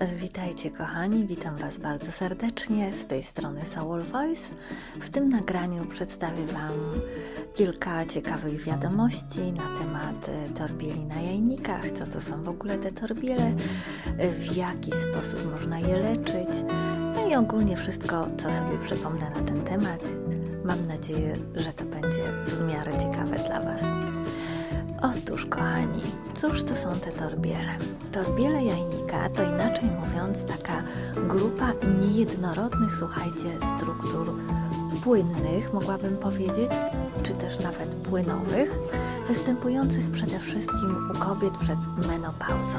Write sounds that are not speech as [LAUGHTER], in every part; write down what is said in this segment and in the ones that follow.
Witajcie kochani, witam Was bardzo serdecznie z tej strony Soul Voice. W tym nagraniu przedstawię Wam kilka ciekawych wiadomości na temat e, torbieli na jajnikach, co to są w ogóle te torbiele, e, w jaki sposób można je leczyć, no i ogólnie wszystko, co sobie przypomnę na ten temat. Mam nadzieję, że to będzie w miarę ciekawe dla Was. Otóż, kochani, cóż to są te torbiele? Torbiele jajnika to inaczej mówiąc taka grupa niejednorodnych, słuchajcie, struktur płynnych, mogłabym powiedzieć, czy też nawet płynowych, występujących przede wszystkim u kobiet przed menopauzą.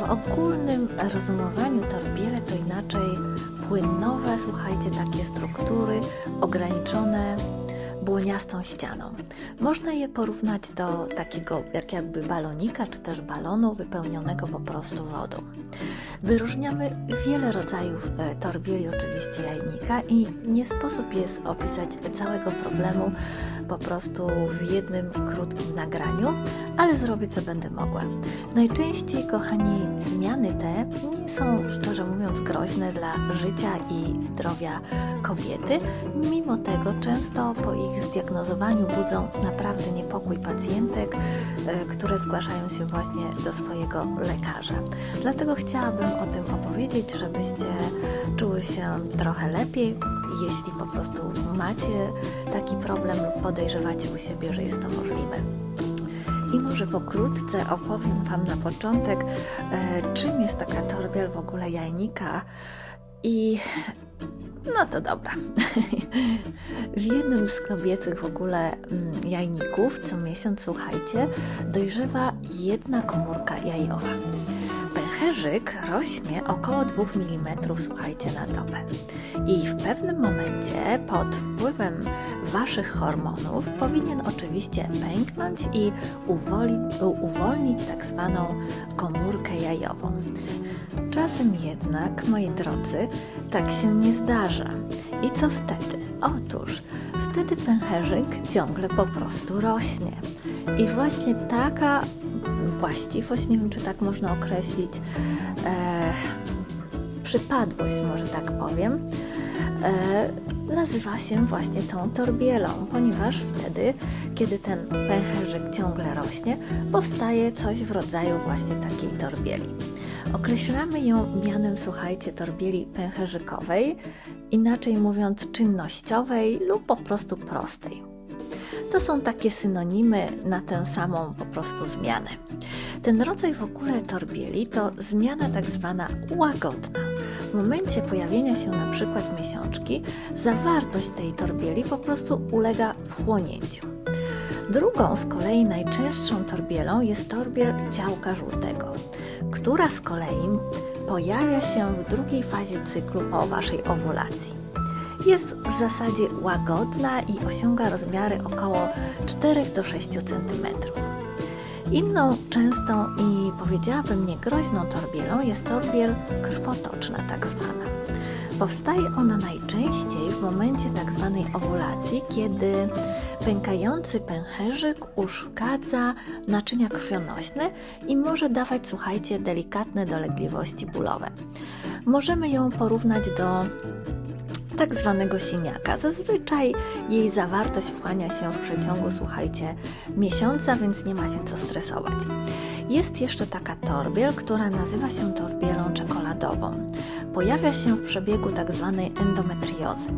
W ogólnym rozumowaniu torbiele to inaczej płynnowe, słuchajcie, takie struktury ograniczone błoniastą ścianą. Można je porównać do takiego jak jakby balonika, czy też balonu wypełnionego po prostu wodą. Wyróżniamy wiele rodzajów e, torbieli oczywiście jajnika i nie sposób jest opisać całego problemu po prostu w jednym krótkim nagraniu, ale zrobię co będę mogła. Najczęściej, kochani, zmiany te nie są, szczerze mówiąc, groźne dla życia i zdrowia kobiety. Mimo tego często po ich zdiagnozowaniu budzą naprawdę niepokój pacjentek, e, które zgłaszają się właśnie do swojego lekarza. Dlatego chciałabym o tym opowiedzieć, żebyście czuły się trochę lepiej, jeśli po prostu macie taki problem lub podejrzewacie u siebie, że jest to możliwe. I może pokrótce opowiem Wam na początek, e, czym jest taka torbiel w ogóle jajnika i no to dobra. [LAUGHS] W jednym z kobiecych w ogóle mm, jajników co miesiąc, słuchajcie, dojrzewa jedna komórka jajowa. Pęcherzyk rośnie około 2 mm, słuchajcie, na dobę. I w pewnym momencie pod wpływem Waszych hormonów powinien oczywiście pęknąć i uwolnić, uwolnić tak zwaną komórkę jajową. Czasem jednak, moi drodzy, tak się nie zdarza. I co wtedy? Otóż wtedy pęcherzyk ciągle po prostu rośnie. I właśnie taka właściwość, nie wiem czy tak można określić, e, przypadłość, może tak powiem, e, nazywa się właśnie tą torbielą, ponieważ wtedy, kiedy ten pęcherzyk ciągle rośnie, powstaje coś w rodzaju właśnie takiej torbieli. Określamy ją mianem, słuchajcie, torbieli pęcherzykowej, inaczej mówiąc czynnościowej lub po prostu prostej. To są takie synonimy na tę samą po prostu zmianę. Ten rodzaj w ogóle torbieli to zmiana tak zwana łagodna. W momencie pojawienia się na przykład miesiączki, zawartość tej torbieli po prostu ulega wchłonięciu. Drugą z kolei najczęstszą torbielą jest torbiel ciałka żółtego, która z kolei pojawia się w drugiej fazie cyklu po Waszej owulacji. Jest w zasadzie łagodna i osiąga rozmiary około 4 do 6 cm. Inną częstą i powiedziałabym niegroźną torbielą jest torbiel krwotoczna tak zwana. Powstaje ona najczęściej w momencie tak zwanej owulacji, kiedy pękający pęcherzyk uszkadza naczynia krwionośne i może dawać, słuchajcie, delikatne dolegliwości bólowe. Możemy ją porównać do tak zwanego siniaka. Zazwyczaj jej zawartość wchłania się w przeciągu, słuchajcie, miesiąca, więc nie ma się co stresować. Jest jeszcze taka torbiel, która nazywa się torbielą czekoladową. Pojawia się w przebiegu tak zwanej endometriozy.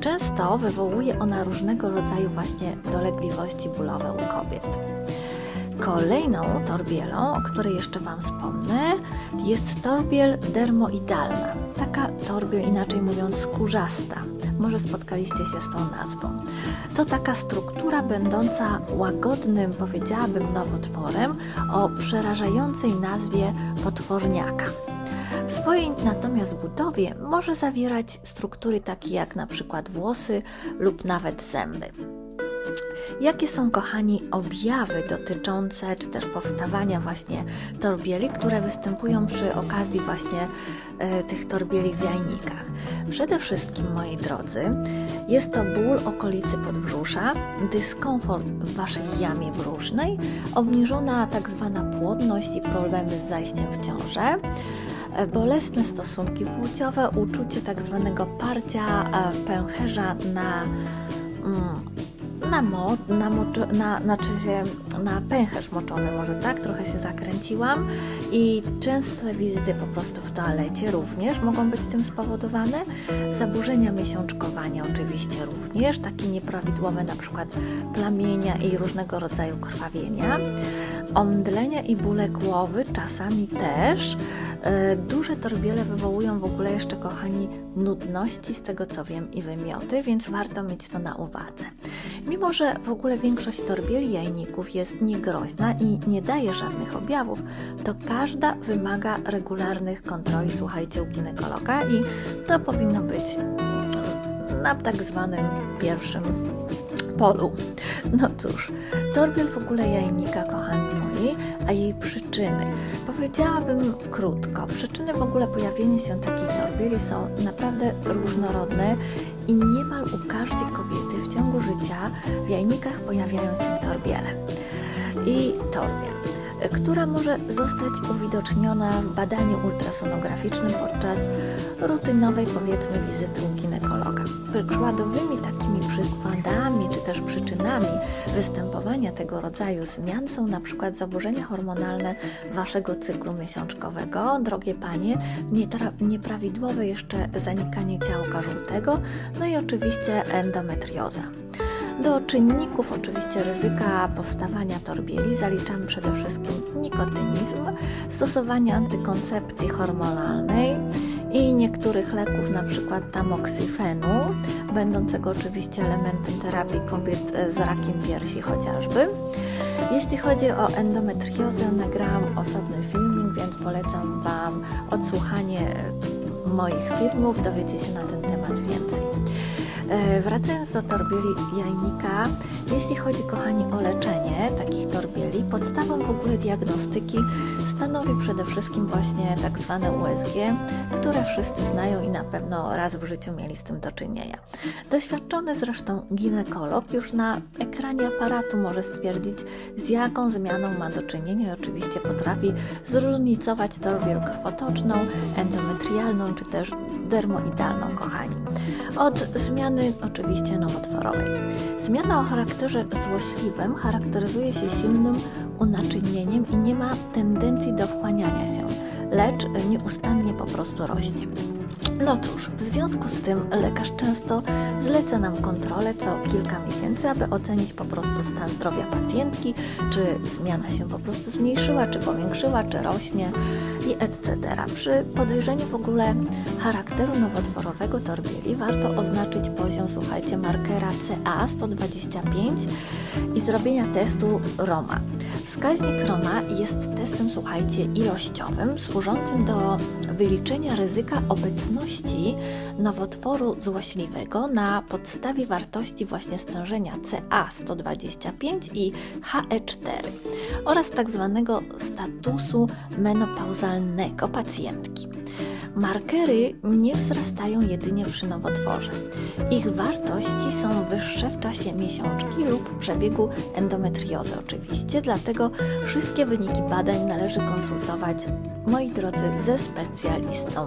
Często wywołuje ona różnego rodzaju właśnie dolegliwości bólowe u kobiet. Kolejną torbielą, o której jeszcze Wam wspomnę, jest torbiel dermoidalna. Taka torbiel, inaczej mówiąc, skórzasta. Może spotkaliście się z tą nazwą. To taka struktura będąca łagodnym, powiedziałabym, nowotworem o przerażającej nazwie potworniaka. W swojej natomiast budowie może zawierać struktury takie jak na przykład włosy lub nawet zęby. Jakie są, kochani, objawy dotyczące, czy też powstawania właśnie torbieli, które występują przy okazji właśnie e, tych torbieli w jajnikach? Przede wszystkim, moi drodzy, jest to ból okolicy podbrzusza, dyskomfort w waszej jamie brzusznej, obniżona tak zwana płodność i problemy z zajściem w ciążę, e, bolesne stosunki płciowe, uczucie tak zwanego parcia e, pęcherza na mm, na, mo, na, mocz- na, znaczy się, na pęcherz moczony, może tak, trochę się zakręciłam i częste wizyty po prostu w toalecie również mogą być tym spowodowane. Zaburzenia miesiączkowania oczywiście również, takie nieprawidłowe na przykład plamienia i różnego rodzaju krwawienia. Omdlenia i bóle głowy czasami też. E, Duże torbiele wywołują w ogóle jeszcze, kochani, nudności, z tego co wiem, i wymioty, więc warto mieć to na uwadze. Mimo, że w ogóle większość torbieli jajników jest niegroźna i nie daje żadnych objawów, to każda wymaga regularnych kontroli, słuchajcie, u ginekologa i to powinno być na tak zwanym pierwszym polu. No cóż, torbiel w ogóle jajnika, kochani a jej przyczyny. Powiedziałabym krótko. Przyczyny w ogóle pojawienia się takich torbieli są naprawdę różnorodne i niemal u każdej kobiety w ciągu życia w jajnikach pojawiają się torbiele. I torbiel, która może zostać uwidoczniona w badaniu ultrasonograficznym podczas rutynowej, powiedzmy, wizyty u ginekologa. Przykładowymi takimi przykładami czy też przyczynami występowania tego rodzaju zmian są na przykład zaburzenia hormonalne waszego cyklu miesiączkowego, drogie panie, nieprawidłowe jeszcze zanikanie ciałka żółtego, no i oczywiście endometrioza. Do czynników oczywiście ryzyka powstawania torbieli zaliczamy przede wszystkim nikotynizm, stosowanie antykoncepcji hormonalnej i niektórych leków, np. tamoksyfenu, będącego oczywiście elementem terapii kobiet z rakiem piersi chociażby. Jeśli chodzi o endometriozę, nagrałam osobny filmik, więc polecam Wam odsłuchanie moich filmów, dowiecie się na ten temat więcej. E, Wracając do torbieli jajnika, jeśli chodzi, kochani, o leczenie takich torbieli, podstawą w ogóle diagnostyki stanowi przede wszystkim właśnie tak zwane USG, które wszyscy znają i na pewno raz w życiu mieli z tym do czynienia. Doświadczony zresztą ginekolog już na ekranie aparatu może stwierdzić, z jaką zmianą ma do czynienia i oczywiście potrafi zróżnicować torbiel krwotoczną, endometrialną czy też dermoidalną, kochani. Od zmiany oczywiście nowotworowej. Zmiana o charakterze złośliwym charakteryzuje się silnym unaczynieniem i nie ma tendencji do wchłaniania się, lecz nieustannie po prostu rośnie. No cóż, w związku z tym lekarz często zleca nam kontrolę co kilka miesięcy, aby ocenić po prostu stan zdrowia pacjentki, czy zmiana się po prostu zmniejszyła, czy powiększyła, czy rośnie i etc. Przy podejrzeniu w ogóle charakteru nowotworowego torbieli warto oznaczyć poziom, słuchajcie, markera CA125 i zrobienia testu ROMA. Wskaźnik ROMA jest testem, słuchajcie, ilościowym, służącym do wyliczenia ryzyka obecności nowotworu złośliwego na podstawie wartości właśnie stężenia CA125 i HE4 oraz tak zwanego statusu menopauzalnego pacjentki. Markery nie wzrastają jedynie przy nowotworze. Ich wartości są wyższe w czasie miesiączki lub w przebiegu endometriozy oczywiście, dlatego wszystkie wyniki badań należy konsultować, moi drodzy, ze specjalistą.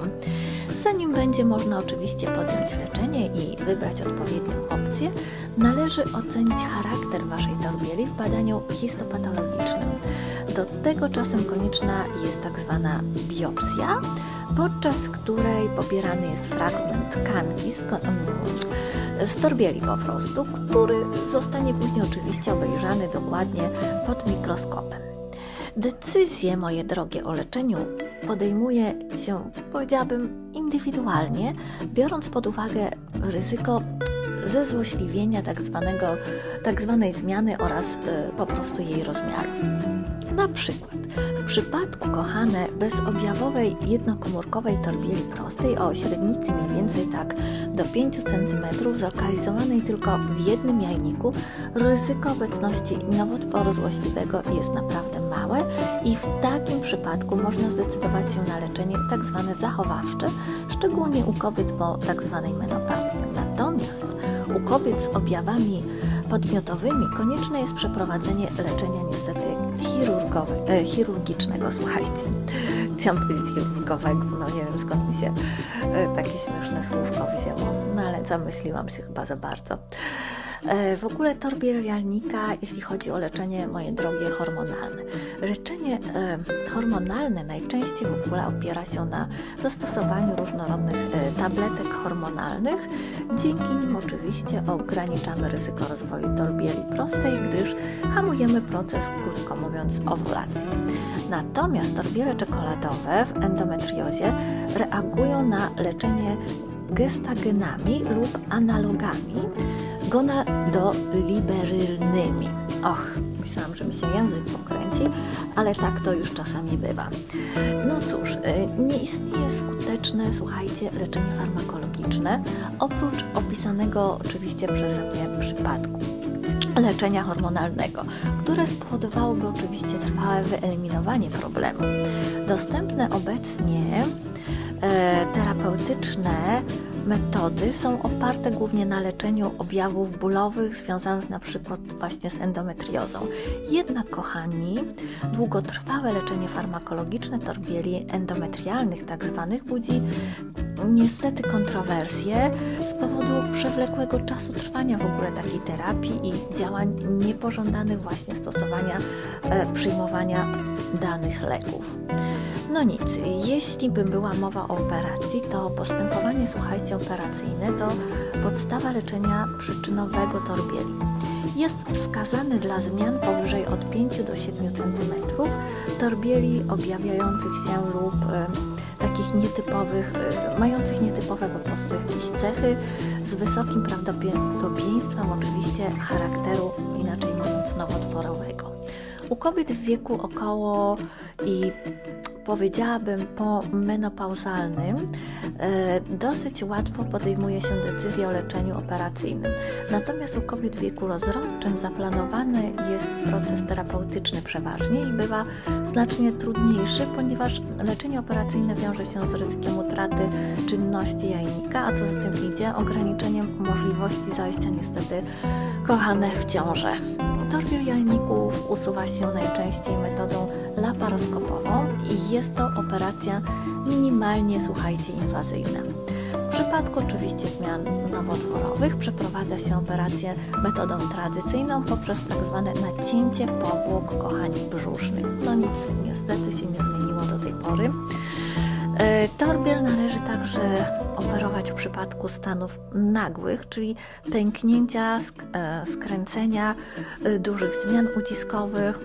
Zanim będzie można oczywiście podjąć leczenie i wybrać odpowiednią opcję, należy ocenić charakter Waszej torbieli w badaniu histopatologicznym. Do tego czasem konieczna jest tak zwana biopsja, podczas której pobierany jest fragment tkanki z, z torbieli po prostu, który zostanie później oczywiście obejrzany dokładnie pod mikroskopem. Decyzje, moje drogie, o leczeniu podejmuje się, powiedziałabym, indywidualnie, biorąc pod uwagę ryzyko zezłośliwienia tak, tak zwanej zmiany oraz y, po prostu jej rozmiaru. Na przykład w przypadku kochane bezobjawowej jednokomórkowej torbieli prostej o średnicy mniej więcej tak do 5 cm zlokalizowanej tylko w jednym jajniku ryzyko obecności nowotworu złośliwego jest naprawdę małe i w takim przypadku można zdecydować się na leczenie tak zwane zachowawcze, szczególnie u kobiet po tak zwanej menopauzie. Natomiast u kobiet z objawami podmiotowymi konieczne jest przeprowadzenie leczenia niestety chirurgowe, e, chirurgicznego, słuchajcie. chciałam powiedzieć kierunkowego, no nie wiem skąd mi się e, takie śmieszne słówko wzięło, no ale zamyśliłam się chyba za bardzo. E, W ogóle torbiel jalnika, jeśli chodzi o leczenie, moje drogie, hormonalne. Leczenie e, hormonalne najczęściej w ogóle opiera się na zastosowaniu różnorodnych e, tabletek hormonalnych. Dzięki nim oczywiście ograniczamy ryzyko rozwoju torbieli prostej, gdyż hamujemy proces, krótko mówiąc, owulacji. Natomiast torbiele czekoladowe w endometriozie reagują na leczenie gestagenami lub analogami gonadoliberylnymi. Och, myślałam, że mi się język pokręci, ale tak to już czasami bywa. No cóż, y, nie istnieje skuteczne, słuchajcie, leczenie farmakologiczne, oprócz opisanego oczywiście przeze mnie przypadku leczenia hormonalnego, które spowodowałoby oczywiście trwałe wyeliminowanie problemu. Dostępne obecnie e, terapeutyczne metody są oparte głównie na leczeniu objawów bólowych związanych na przykład właśnie z endometriozą. Jednak, kochani, długotrwałe leczenie farmakologiczne torbieli endometrialnych tak zwanych budzi niestety kontrowersje z powodu przewlekłego czasu trwania w ogóle takiej terapii i działań niepożądanych właśnie stosowania, e, przyjmowania danych leków. No nic, jeśli by była mowa o operacji, to postępowanie, słuchajcie, operacyjne to podstawa leczenia przyczynowego torbieli. Jest wskazany dla zmian powyżej od 5 do 7 cm torbieli objawiających się lub e, takich nietypowych, e, mających nietypowe po prostu jakieś cechy z wysokim prawdopodobieństwem oczywiście charakteru, inaczej mówiąc, nowotworowego. U kobiet w wieku około i powiedziałabym po menopauzalnym e, dosyć łatwo podejmuje się decyzję o leczeniu operacyjnym. Natomiast u kobiet w wieku rozrodczym zaplanowany jest proces terapeutyczny przeważnie i bywa znacznie trudniejszy, ponieważ leczenie operacyjne wiąże się z ryzykiem utraty czynności jajnika, a co za tym idzie ograniczeniem możliwości zajścia niestety kochane w ciążę. Torbiel jajników usuwa się najczęściej metodą laparoskopową i jest to operacja minimalnie, słuchajcie, inwazyjna. W przypadku oczywiście zmian nowotworowych przeprowadza się operację metodą tradycyjną poprzez tak zwane nacięcie powłok, kochani, brzusznych. No nic niestety się nie zmieniło do tej pory. E, Torbiel należy także operować w przypadku stanów nagłych, czyli pęknięcia, e, skręcenia, e, dużych zmian uciskowych,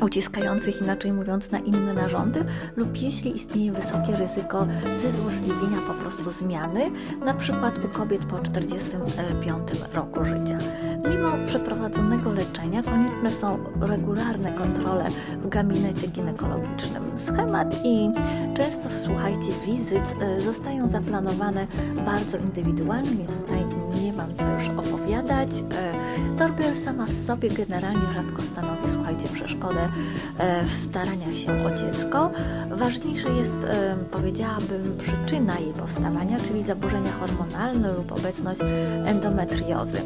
uciskających inaczej mówiąc na inne narządy lub jeśli istnieje wysokie ryzyko zezłośliwienia po prostu zmiany, na przykład u kobiet po 45 roku życia. Mimo przeprowadzonego leczenia konieczne są regularne kontrole w gabinecie ginekologicznym. Schemat i często, słuchajcie, wizyt e, zostają zaplanowane bardzo indywidualnie, więc tutaj mam co już opowiadać. E, Torbiel sama w sobie generalnie rzadko stanowi, słuchajcie, przeszkodę e, w staraniach się o dziecko. Ważniejsze jest, e, powiedziałabym, przyczyna jej powstawania, czyli zaburzenia hormonalne lub obecność endometriozy.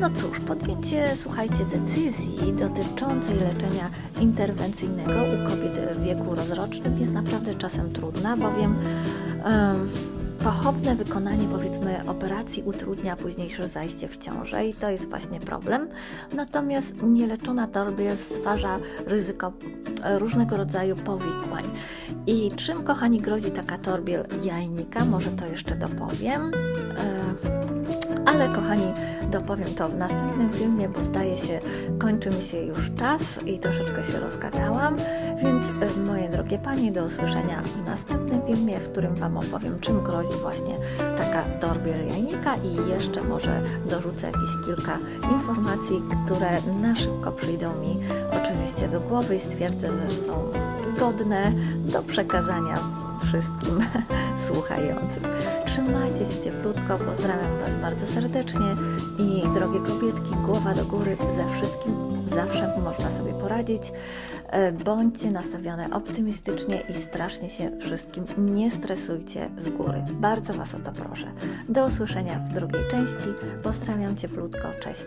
No cóż, podjęcie, słuchajcie, decyzji dotyczącej leczenia interwencyjnego u kobiet w wieku rozrocznym jest naprawdę czasem trudna, bowiem em, pochopne wykonanie, powiedzmy, operacji utrudnia późniejsze zajście w ciążę i to jest właśnie problem. Natomiast nieleczona torbiel stwarza ryzyko e, różnego rodzaju powikłań. I czym, kochani, grozi taka torbiel jajnika? Może to jeszcze dopowiem. E, ale kochani, dopowiem to w następnym filmie, bo zdaje się, kończy mi się już czas i troszeczkę się rozgadałam, więc e, moje drogie panie, do usłyszenia w następnym filmie, w którym Wam opowiem, czym grozi właśnie taka torbiel jajnika i jeszcze może dorzucę jakieś kilka informacji, które na szybko przyjdą mi oczywiście do głowy i stwierdzę, że są godne do przekazania wszystkim [LAUGHS] słuchającym. Trzymajcie się cieplutko, pozdrawiam Was bardzo serdecznie i drogie kobietki, głowa do góry, ze wszystkim zawsze można sobie poradzić. E, Bądźcie nastawione optymistycznie i strasznie się wszystkim nie stresujcie z góry. Bardzo Was o to proszę. Do usłyszenia w drugiej części. Pozdrawiam cieplutko, cześć.